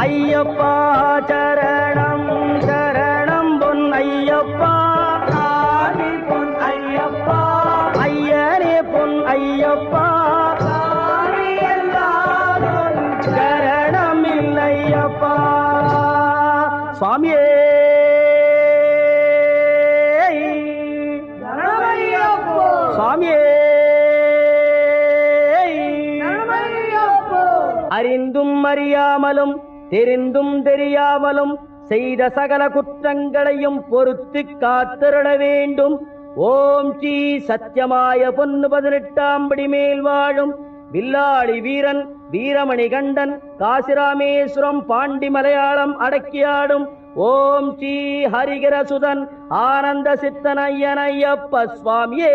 ஐயப்பா சரணம் சரணம் பொன் ஐயப்பா. சாமி பொன் ஐயப்பா. ஐயனே பொன் ஐயப்பா. சரணம் இல்லையப்பா. சுவாமியே. சுவாமியே. அறிந்தும் அறியாமலும் தெரிந்தும் தெரியாமலும் செய்த சகல குற்றங்களையும் பொறுத்து காத்திருட வேண்டும். ஓம் ஸ்ரீ சத்தியமாய பொன்னு பதினெட்டாம் படி மேல் வாழும் வில்லாளி வீரன் வீரமணி கண்டன் காசிராமேஸ்வரம் பாண்டி மலையாளம் அடக்கியாடும். ஓம் ஸ்ரீ ஹரிகரசுதன் ஆனந்த சித்தனையனையப்ப சுவாமியே.